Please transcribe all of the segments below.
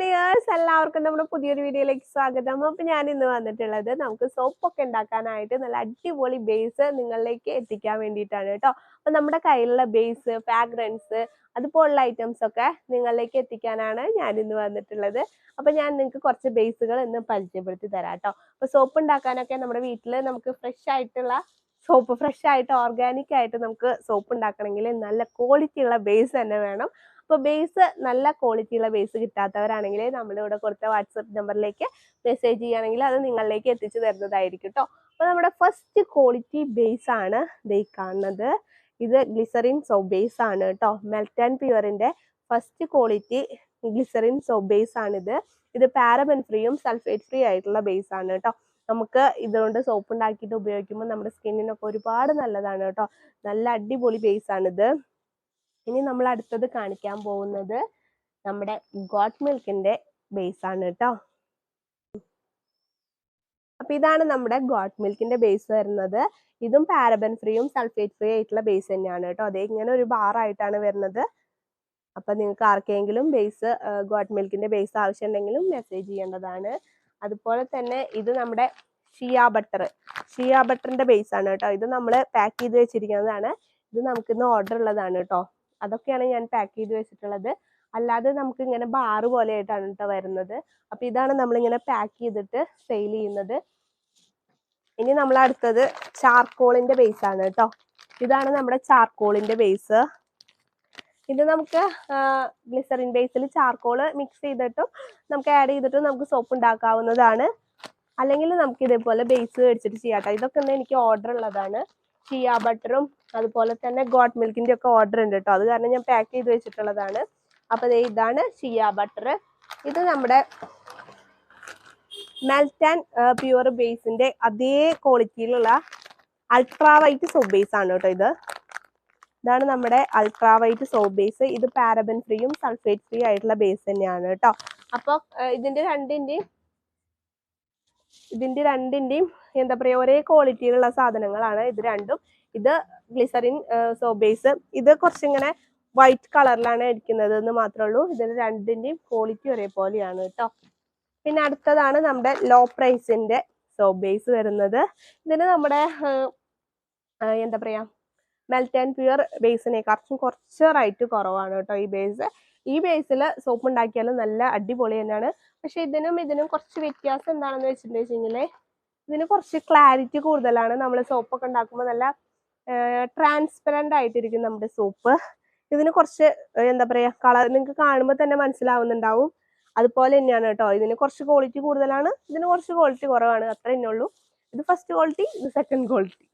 Dears എല്ലാവർക്കും നമ്മുടെ പുതിയൊരു വീഡിയോയിലേക്ക് സ്വാഗതം. അപ്പൊ ഞാൻ ഇന്ന് വന്നിട്ടുള്ളത് നമുക്ക് സോപ്പൊക്കെ ഉണ്ടാക്കാനായിട്ട് നല്ല അടിപൊളി ബേസ് നിങ്ങളിലേക്ക് എത്തിക്കാൻ വേണ്ടിയിട്ടാണ് കേട്ടോ. അപ്പൊ നമ്മുടെ കയ്യിലുള്ള ബേസ് ഫ്രാഗ്രൻസ് അതുപോലുള്ള ഐറ്റംസ് ഒക്കെ നിങ്ങളിലേക്ക് എത്തിക്കാനാണ് ഞാൻ ഇന്ന് വന്നിട്ടുള്ളത്. അപ്പൊ ഞാൻ നിങ്ങൾക്ക് കുറച്ച് ബേസുകൾ ഇന്ന് പരിചയപ്പെടുത്തി തരാം കേട്ടോ. അപ്പൊ സോപ്പ് ഉണ്ടാക്കാനൊക്കെ നമ്മുടെ വീട്ടിൽ നമുക്ക് ഫ്രഷ് ആയിട്ടുള്ള സോപ്പ് ഫ്രഷ് ആയിട്ട് ഓർഗാനിക് ആയിട്ട് നമുക്ക് സോപ്പ് ഉണ്ടാക്കണമെങ്കിൽ നല്ല ക്വാളിറ്റി ഉള്ള ബേസ് തന്നെ വേണം. അപ്പോൾ ബേസ് നല്ല ക്വാളിറ്റി ഉള്ള ബേസ് കിട്ടാത്തവരാണെങ്കിൽ നമ്മുടെ ഇവിടെ കൊടുത്ത വാട്സപ്പ് നമ്പറിലേക്ക് മെസ്സേജ് ചെയ്യുകയാണെങ്കിൽ അത് നിങ്ങളിലേക്ക് എത്തിച്ചു തരുന്നതായിരിക്കും കേട്ടോ അപ്പോൾ നമ്മുടെ ഫസ്റ്റ് ക്വാളിറ്റി ബേസ് ആണ് ദേ കാണുന്നത്. ഇത് ഗ്ലിസറിൻ സോപ്പ് ബേസ് ആണ് കേട്ടോ melt and പ്യുവറിന്റെ first quality glycerin soap base ആണിത്. ഇത് പാരബൻ ഫ്രീയും സൾഫേറ്റ് ഫ്രീ ആയിട്ടുള്ള ബേസ് ആണ് കേട്ടോ നമുക്ക് ഇതുകൊണ്ട് സോപ്പ് ഉണ്ടാക്കിയിട്ട് ഉപയോഗിക്കുമ്പോൾ നമ്മുടെ സ്കിന്നിനൊക്കെ ഒരുപാട് നല്ലതാണ് കേട്ടോ. നല്ല അടിപൊളി ബേസ് ആണിത്. ഇനി നമ്മൾ അടുത്തത് കാണിക്കാൻ പോകുന്നത് നമ്മുടെ ഗോട്ട് മിൽക്കിന്റെ ബേസ് ആണ് കേട്ടോ. അപ്പൊ ഇതാണ് നമ്മുടെ ഗോട്ട് മിൽക്കിന്റെ ബേസ് വരുന്നത്. ഇതും പാരബൻ ഫ്രീയും സൾഫേറ്റ് ഫ്രീ ആയിട്ടുള്ള ബേസ് തന്നെയാണ് കേട്ടോ. അതേ ഇങ്ങനെ ഒരു ബാറായിട്ടാണ് വരുന്നത്. അപ്പൊ നിങ്ങൾക്ക് ആർക്കെങ്കിലും ബേസ് ഗോട്ട് മിൽക്കിന്റെ ബേസ് ആവശ്യമുണ്ടെങ്കിലും മെസ്സേജ് ചെയ്യേണ്ടതാണ്. അതുപോലെ തന്നെ ഇത് നമ്മുടെ ഷിയാ ബട്ടർ ഷിയാ ബട്ടറിന്റെ ബേസ് ആണ് കേട്ടോ. ഇത് നമ്മൾ പാക്ക് ചെയ്ത് വെച്ചിരിക്കുന്നതാണ്. ഇത് നമുക്ക് നമുക്കിന്ന് ഓർഡർ ഉള്ളതാണ് കേട്ടോ. അതൊക്കെയാണ് ഞാൻ പാക്ക് ചെയ്ത് വെച്ചിട്ടുള്ളത്. അല്ലാതെ നമുക്ക് ഇങ്ങനെ ബാറ് പോലെ ആയിട്ടാണ് കേട്ടോ വരുന്നത്. അപ്പൊ ഇതാണ് നമ്മളിങ്ങനെ പാക്ക് ചെയ്തിട്ട് സെയിൽ ചെയ്യുന്നത്. ഇനി നമ്മൾ അടുത്തത് ചാർക്കോളിന്റെ ബേസ് ആണ് കേട്ടോ. ഇതാണ് നമ്മുടെ ചാർക്കോളിന്റെ ബേസ് ഇത് നമുക്ക് ഗ്ലിസറിൻ ബേസിൽ ചാർക്കോൾ മിക്സ് ചെയ്തിട്ടും നമുക്ക് ആഡ് ചെയ്തിട്ട് നമുക്ക് സോപ്പ് ഉണ്ടാക്കാവുന്നതാണ്. അല്ലെങ്കിൽ നമുക്ക് ഇതേപോലെ ബേസ് മേടിച്ചിട്ട് ചെയ്യാം ഇതൊക്കെ തന്നെ എനിക്ക് ഓർഡർ ഉള്ളതാണ്. ചിയ ബട്ടറും അതുപോലെ തന്നെ ഗോട്ട് മിൽക്കിന്റെ ഒക്കെ ഓർഡർ ഉണ്ട് കേട്ടോ അത് കാരണം ഞാൻ പാക്ക് ചെയ്ത് വെച്ചിട്ടുള്ളതാണ്. അപ്പൊ ദേ ഇതാണ് ചിയ ബട്ടർ ഇത് നമ്മുടെ മെൽറ്റ് ആൻഡ് പ്യുവർ ബേസിന്റെ അതേ ക്വാളിറ്റിയിലുള്ള അൾട്രാ വൈറ്റ് സോപ്പ് ബേസ് ആണ് കേട്ടോ ഇത്. ഇതാണ് നമ്മുടെ അൾട്രാ വൈറ്റ് സോപ്പ് ബേസ് ഇത് പാരബൻ ഫ്രീയും സൾഫേറ്റ് ഫ്രീ ആയിട്ടുള്ള ബേസ് തന്നെയാണ് കേട്ടോ അപ്പോൾ ഇതിന്റെ രണ്ടിന്റെയും ഇതിന്റെ രണ്ടിന്റെയും എന്താ പറയാ ഒരേ ക്വാളിറ്റിയിലുള്ള സാധനങ്ങളാണ് ഇത് രണ്ടും. ഇത് ഗ്ലിസറിൻ സോബേസ് ഇത് കുറച്ചിങ്ങനെ വൈറ്റ് കളറിലാണ് ഇരിക്കുന്നത് എന്ന് മാത്രമേ ഉള്ളൂ. ഇതിന് രണ്ടിന്റെയും ക്വാളിറ്റി ഒരേപോലെയാണ് കേട്ടോ. പിന്നെ അടുത്തതാണ് നമ്മുടെ ലോ പ്രൈസിന്റെ സോബേസ് ബേസ് വരുന്നത്. ഇതിന് നമ്മുടെ എന്താ പറയാ മെൽറ്റ് ആൻഡ് പ്യുവർ കുറച്ചും കുറച്ച് റേറ്റ് കുറവാണ് കേട്ടോ ഈ ബേസ്. ഈ ബേസിൽ സോപ്പ് ഉണ്ടാക്കിയാലും നല്ല അടിപൊളി തന്നെയാണ്. പക്ഷെ ഇതിനും ഇതിനും കുറച്ച് വ്യത്യാസം എന്താണെന്ന് വെച്ചിട്ടുണ്ടെങ്കിൽ ഇതിന് കുറച്ച് ക്ലാരിറ്റി കൂടുതലാണ്. നമ്മൾ സോപ്പൊക്കെ ഉണ്ടാക്കുമ്പോൾ നല്ല ട്രാൻസ്പെറന്റ് ആയിട്ടിരിക്കും നമ്മുടെ സോപ്പ്. ഇതിന് കുറച്ച് എന്താ പറയുക കളർ നിങ്ങൾക്ക് കാണുമ്പോൾ തന്നെ മനസ്സിലാവുന്നുണ്ടാവും. അതുപോലെ തന്നെയാണ് കേട്ടോ. ഇതിന് കുറച്ച് ക്വാളിറ്റി കൂടുതലാണ്. ഇതിന് കുറച്ച് ക്വാളിറ്റി കുറവാണ്. അത്രേ ഉള്ളൂ. ഇത് ഫസ്റ്റ് ക്വാളിറ്റി ഇത് സെക്കൻഡ് ക്വാളിറ്റി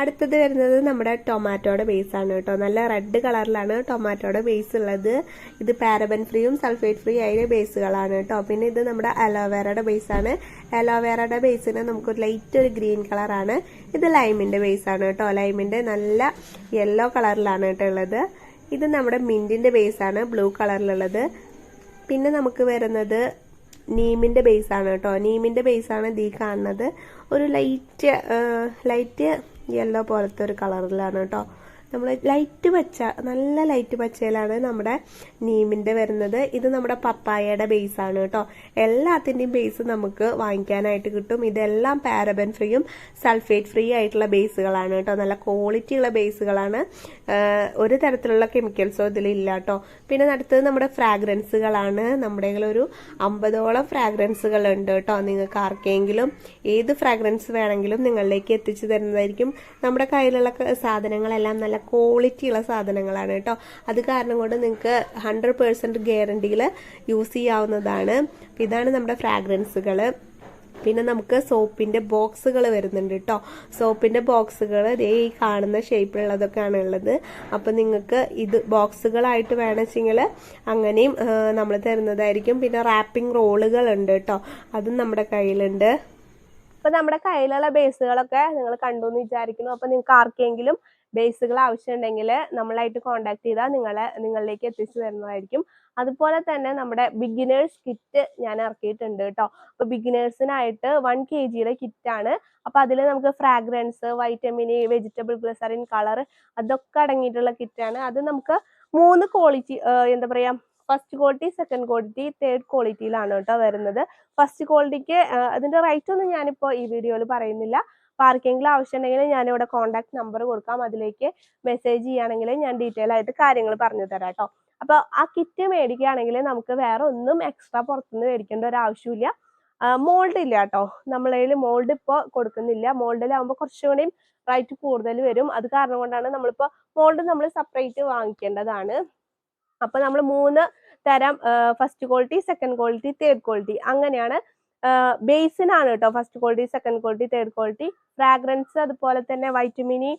അടുത്തത് വരുന്നത് നമ്മുടെ ടൊമാറ്റോയുടെ ബേസ് ആണ് കേട്ടോ. നല്ല റെഡ് കളറിലാണ് ടൊമാറ്റോയുടെ ബേസ് ഉള്ളത്. ഇത് പാരബൻ ഫ്രീയും സൾഫേറ്റ് ഫ്രീ ആയ ബേസുകളാണ് കേട്ടോ. പിന്നെ ഇത് നമ്മുടെ അലോവേറയുടെ ബേസ് ആണ്. അലോവേറയുടെ ബേസിന് നമുക്ക് ലൈറ്റ് ഒരു ഗ്രീൻ കളറാണ് ഇത് ലൈമിന്റെ ബേസ് ആണ് കേട്ടോ. ലൈമിന്റെ നല്ല യെല്ലോ കളറിലാണ് കേട്ടോ ഉള്ളത്. ഇത് നമ്മുടെ മിന്റിന്റെ ബേസ് ആണ് ബ്ലൂ കളറിലുള്ളത് പിന്നെ നമുക്ക് വരുന്നത് നീമിന്റെ ബേസ് ആണ് കേട്ടോ. നീമിന്റെ ബേസ് ആണ് ഇതീ കാണുന്നത്. ഒരു ലൈറ്റ് ലൈറ്റ് യെല്ലോ പോലത്തെ ഒരു കളറിലാണ് കേട്ടോ. നമ്മൾ ലൈറ്റ് പച്ച നല്ല ലൈറ്റ് പച്ചയിലാണ് നമ്മുടെ നീമിന്റെ വരുന്നത്. ഇത് നമ്മുടെ പപ്പായയുടെ ബേസ് ആണ് കേട്ടോ. എല്ലാത്തിന്റെയും ബേസ് നമുക്ക് വാങ്ങിക്കാനായിട്ട് കിട്ടും. ഇതെല്ലാം പാരബൻ ഫ്രീയും സൾഫേറ്റ് ഫ്രീ ആയിട്ടുള്ള ബേസുകളാണ് കേട്ടോ. നല്ല ക്വാളിറ്റി ഉള്ള ബേസുകളാണ് ഒരു തരത്തിലുള്ള കെമിക്കൽസോ ഇതിലില്ല കേട്ടോ. പിന്നെ അടുത്തത് നമ്മുടെ ഫ്രാഗ്രൻസുകളാണ് നമ്മുടെ ഒരു അമ്പതോളം ഫ്രാഗ്രൻസുകൾ ഉണ്ട് കേട്ടോ. നിങ്ങൾക്ക് ആർക്കെങ്കിലും ഏത് ഫ്രാഗ്രൻസ് വേണമെങ്കിലും നിങ്ങളിലേക്ക് എത്തിച്ചു തരുന്നതായിരിക്കും. നമ്മുടെ കയ്യിലുള്ള സാധനങ്ങളെല്ലാം നല്ല ക്വാളിറ്റി ഉള്ള സാധനങ്ങളാണ് കേട്ടോ. അത് കാരണം കൊണ്ട് നിങ്ങൾക്ക് ഹൺഡ്രഡ് പേഴ്സന്റ് ഗ്യാരണ്ടിയിൽ യൂസ് ചെയ്യാവുന്നതാണ്. ഇതാണ് നമ്മുടെ ഫ്രാഗ്രൻസുകൾ പിന്നെ നമുക്ക് സോപ്പിന്റെ ബോക്സുകൾ വരുന്നുണ്ട് കേട്ടോ. സോപ്പിന്റെ ബോക്സുകൾ ഇതേ ഈ കാണുന്ന ഷേപ്പിലുള്ളതൊക്കെയാണ് ഉള്ളത്. അപ്പം നിങ്ങൾക്ക് ഇത് ബോക്സുകളായിട്ട് വേണമെച്ചെങ്കിൽ അങ്ങനെയും നമ്മൾ തരുന്നതായിരിക്കും. പിന്നെ റാപ്പിംഗ് റോളുകൾ ഉണ്ട് കേട്ടോ. അതും നമ്മുടെ കയ്യിലുണ്ട്. അപ്പൊ നമ്മുടെ കയ്യിലുള്ള ബേസുകളൊക്കെ നിങ്ങൾ കണ്ടു എന്ന് വിചാരിക്കുന്നു. അപ്പൊ നിങ്ങൾക്ക് ആർക്കെങ്കിലും ബേസുകൾ ആവശ്യമുണ്ടെങ്കിൽ നമ്മളായിട്ട് കോൺടാക്ട് ചെയ്താൽ നിങ്ങളെ നിങ്ങളിലേക്ക് എത്തിച്ചു തരുന്നതായിരിക്കും. അതുപോലെ തന്നെ നമ്മുടെ ബിഗിനേഴ്സ് കിറ്റ് ഞാൻ ഇറക്കിയിട്ടുണ്ട് കേട്ടോ. അപ്പൊ ബിഗിനേഴ്സിനായിട്ട് വൺ കെ ജിയുടെ കിറ്റാണ് അപ്പൊ അതിൽ നമുക്ക് fragrance vitamin vegetable glycerin colour അതൊക്കെ അടങ്ങിയിട്ടുള്ള കിറ്റാണ് അത് നമുക്ക് മൂന്ന് ക്വാളിറ്റി എന്താ പറയാ first quality second quality third ക്വാളിറ്റിയിലാണ് കേട്ടോ വരുന്നത്. ഫസ്റ്റ് ക്വാളിറ്റിക്ക് അതിന്റെ റേറ്റ് ഒന്നും ഞാനിപ്പോൾ ഈ വീഡിയോയിൽ പറയുന്നില്ല. ആർക്കെങ്കിലും ആവശ്യമുണ്ടെങ്കിൽ ഞാനിവിടെ കോൺടാക്ട് നമ്പർ കൊടുക്കാം. അതിലേക്ക് മെസ്സേജ് ചെയ്യുകയാണെങ്കിൽ ഞാൻ ഡീറ്റെയിൽ ആയിട്ട് കാര്യങ്ങൾ പറഞ്ഞു തരാം കേട്ടോ. അപ്പോൾ ആ കിറ്റ് മേടിക്കുകയാണെങ്കിൽ നമുക്ക് വേറെ ഒന്നും എക്സ്ട്രാ പുറത്തുനിന്ന് മേടിക്കേണ്ട ഒരു ആവശ്യമില്ല. മോൾഡ് ഇല്ല കേട്ടോ. നമ്മളതിൽ മോൾഡ് ഇപ്പോൾ കൊടുക്കുന്നില്ല. മോൾഡിലാകുമ്പോൾ കുറച്ചും കൂടിയും റേറ്റ് കൂടുതൽ വരും. അത് കാരണം കൊണ്ടാണ് നമ്മളിപ്പോൾ മോൾഡ് നമ്മൾ സെപ്പറേറ്റ് വാങ്ങിക്കേണ്ടതാണ്. അപ്പോൾ നമ്മൾ മൂന്ന് തരം first quality second quality third quality അങ്ങനെയാണ്. ബേസിനാണ് കേട്ടോ first quality second quality third quality fragrance അതുപോലെ തന്നെ വൈറ്റമിനി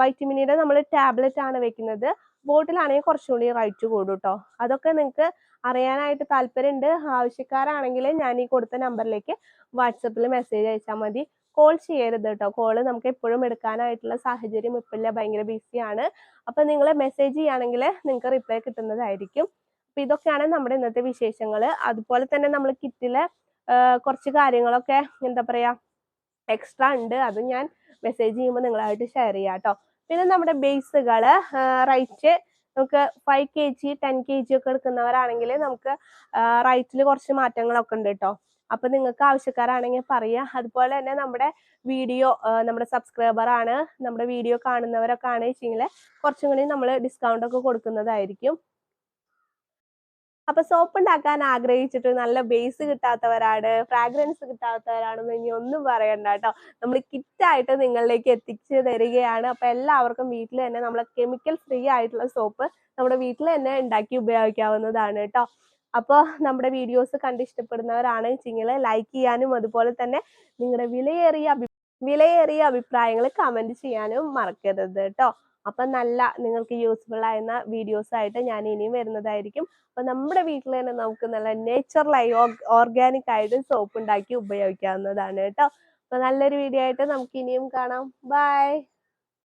വൈറ്റമിനിയുടെ നമ്മൾ ടാബ്ലറ്റ് ആണ് വെക്കുന്നത്. ബോട്ടിലാണെങ്കിൽ കുറച്ചുകൂടി റൈറ്റ് കൂടും കേട്ടോ അതൊക്കെ നിങ്ങൾക്ക് അറിയാനായിട്ട് താല്പര്യമുണ്ട് ആവശ്യക്കാരാണെങ്കിൽ ഞാൻ ഈ കൊടുത്ത നമ്പറിലേക്ക് വാട്സപ്പിൽ മെസ്സേജ് അയച്ചാൽ മതി. കോൾ ചെയ്യരുത് കേട്ടോ കോൾ നമുക്ക് എപ്പോഴും എടുക്കാനായിട്ടുള്ള സാഹചര്യം ഇപ്പില്ല. ഭയങ്കര ബിസിയാണ് അപ്പൊ നിങ്ങൾ മെസ്സേജ് ചെയ്യുകയാണെങ്കിൽ നിങ്ങൾക്ക് റിപ്ലൈ കിട്ടുന്നതായിരിക്കും. അപ്പൊ ഇതൊക്കെയാണ് നമ്മുടെ ഇന്നത്തെ വിശേഷങ്ങൾ അതുപോലെ തന്നെ നമ്മൾ കിറ്റിലെ കുറച്ച് കാര്യങ്ങളൊക്കെ എന്താ പറയാ എക്സ്ട്രാ ഉണ്ട്. അത് ഞാൻ മെസ്സേജ് ചെയ്യുമ്പോൾ നിങ്ങളായിട്ട് ഷെയർ ചെയ്യാം കേട്ടോ പിന്നെ നമ്മുടെ ബേസുകൾ റൈറ്റ് നമുക്ക് five K G ten K G ഒക്കെ എടുക്കുന്നവരാണെങ്കിൽ നമുക്ക് റൈറ്റിൽ കുറച്ച് മാറ്റങ്ങളൊക്കെ ഉണ്ട് കേട്ടോ അപ്പൊ നിങ്ങൾക്ക് ആവശ്യക്കാരാണെങ്കിൽ പറയാ. അതുപോലെ തന്നെ നമ്മുടെ വീഡിയോ നമ്മുടെ സബ്സ്ക്രൈബർ ആണ്. നമ്മുടെ വീഡിയോ കാണുന്നവരൊക്കെ ആണെന്ന് വെച്ചെങ്കിൽ കുറച്ചും കൂടി നമ്മൾ ഡിസ്കൗണ്ട് ഒക്കെ കൊടുക്കുന്നതായിരിക്കും. അപ്പൊ സോപ്പ് ഉണ്ടാക്കാൻ ആഗ്രഹിച്ചിട്ട് നല്ല ബേസ് കിട്ടാത്തവരാണ് ഫ്രാഗ്രൻസ് കിട്ടാത്തവരാണെന്ന് ഇനി ഒന്നും പറയണ്ട കേട്ടോ. നമ്മൾ കിറ്റായിട്ട് നിങ്ങളിലേക്ക് എത്തിച്ചു തരികയാണ്. അപ്പൊ എല്ലാവർക്കും വീട്ടിൽ തന്നെ നമ്മൾ കെമിക്കൽ ഫ്രീ ആയിട്ടുള്ള സോപ്പ് നമ്മുടെ വീട്ടിൽ തന്നെ ഉണ്ടാക്കി ഉപയോഗിക്കാവുന്നതാണ് കേട്ടോ. അപ്പോൾ നമ്മുടെ വീഡിയോസ് കണ്ട് ഇഷ്ടപ്പെടുന്നവരാണ് വെച്ചെങ്കിൽ ലൈക്ക് ചെയ്യാനും അതുപോലെ തന്നെ നിങ്ങളുടെ വിലയേറിയ വിലയേറിയ അഭിപ്രായങ്ങൾ കമന്റ് ചെയ്യാനും മറക്കരുത് കേട്ടോ. അപ്പൊ നല്ല നിങ്ങൾക്ക് യൂസ്ഫുൾ ആയിരുന്ന വീഡിയോസ് ആയിട്ട് ഞാൻ ഇനിയും വരുന്നതായിരിക്കും. അപ്പം നമ്മുടെ വീട്ടിൽ തന്നെ നമുക്ക് നല്ല നേച്ചുറലായി ഓർഗാനിക് ആയിട്ട് സോപ്പ് ഉണ്ടാക്കി ഉപയോഗിക്കാവുന്നതാണ് കേട്ടോ. അപ്പം നല്ലൊരു വീഡിയോ ആയിട്ട് നമുക്ക് ഇനിയും കാണാം. ബൈ